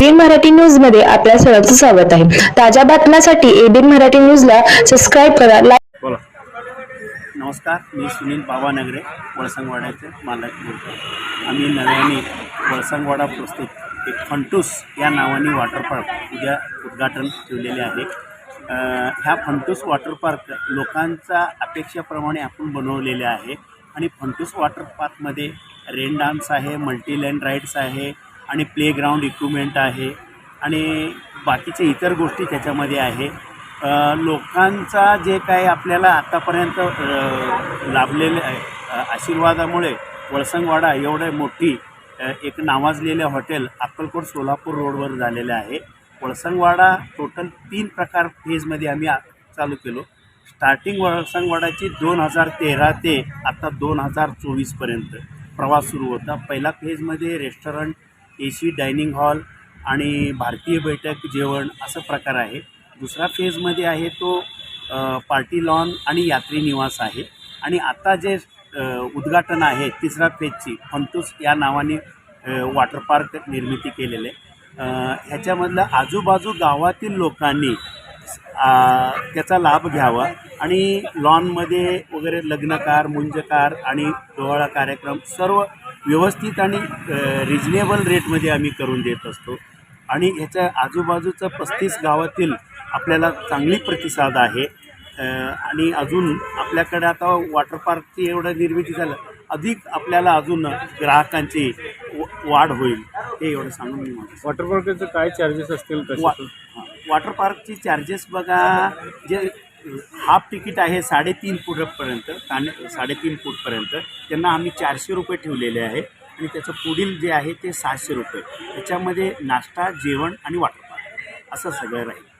एबीन मराठी न्यूजमध्ये आपल्या सर्वांचं स्वागत आहे. ताज्या बातम्यांसाठी एबीन मराठी न्यूजला सबस्क्राईब करा लाईक बोला. नमस्कार मी सुनील बाबा नगरे वळसंगवाड्याचे मालक बोलतो आम्ही नव्याने वळसंगवाडा प्रस्तुत एक फंटूस या नावाने वॉटर पार्क उद्या उद्घाटन ठेवलेले आहे. ह्या फंटूस वॉटर पार्क लोकांच्या अपेक्षेप्रमाणे आपण बनवलेले आहे. आणि फंटूस वॉटर पार्कमध्ये रेन डान्स आहे मल्टीलँड राईड्स आहे आणि प्लेग्राऊंड इक्विपमेंट आहे आणि बाकीचे इतर गोष्टी त्याच्यामध्ये आहे. लोकांचा जे काही आपल्याला आत्तापर्यंत लाभलेले आहे, आशीर्वादामुळे वळसंगवाडा एवढे मोठी एक नावाजलेले हॉटेल अक्कलकोट सोलापूर रोडवर झालेले आहे. वळसंगवाडा टोटल तीन प्रकार फेजमध्ये आम्ही चालू केलो. स्टार्टिंग वळसंगवाडाची दोन हजार तेरा ते आत्ता दोन हजार चोवीसपर्यंत प्रवास सुरू होता. पहिला फेजमध्ये restaurant A C dining hall आणि भारतीय बैठक जेवण असं प्रकार आहे दुसरा फेजमध्ये आहे तो पार्टी लॉन आणि यात्री निवास आहे आणि आता जे उद्घाटन आहे तिसरा फेजची फंतूस या नावाने वॉटर पार्क निर्मिती केलेले आहे. ह्याच्यामधलं आजूबाजू गावातील लोकांनी त्याचा लाभ घ्यावा आणि लॉनमध्ये वगैरे लग्नकार मुंजकार आणि डोहाळा कार्यक्रम सर्व व्यवस्थित आणि रिजनेबल रेटमध्ये आम्ही करून देत असतो. आणि ह्याच्या आजूबाजूचं पस्तीस गावातील आपल्याला चांगली प्रतिसाद आहे. आणि अजून आपल्याकडे आता वॉटर पार्कची एवढं निर्मिती झालं अधिक आपल्याला अजून ग्राहकांची वाढ होईल हे एवढं सांगून मी माझं वॉटर पार्कचे काय चार्जेस असतील वा. वॉटर पार्कची चार्जेस बघा जे हाफ तिकीट आहे साडेतीन फुटपर्यंत काने साडेतीन फूटपर्यंत. त्यांना आम्ही चारशे रुपये ठेवलेले आहे. आणि त्याचं पुढील जे आहे ते सहाशे रुपये. त्याच्यामध्ये नाश्ता जेवण आणि वॉटरपार्क असं सगळं राहील.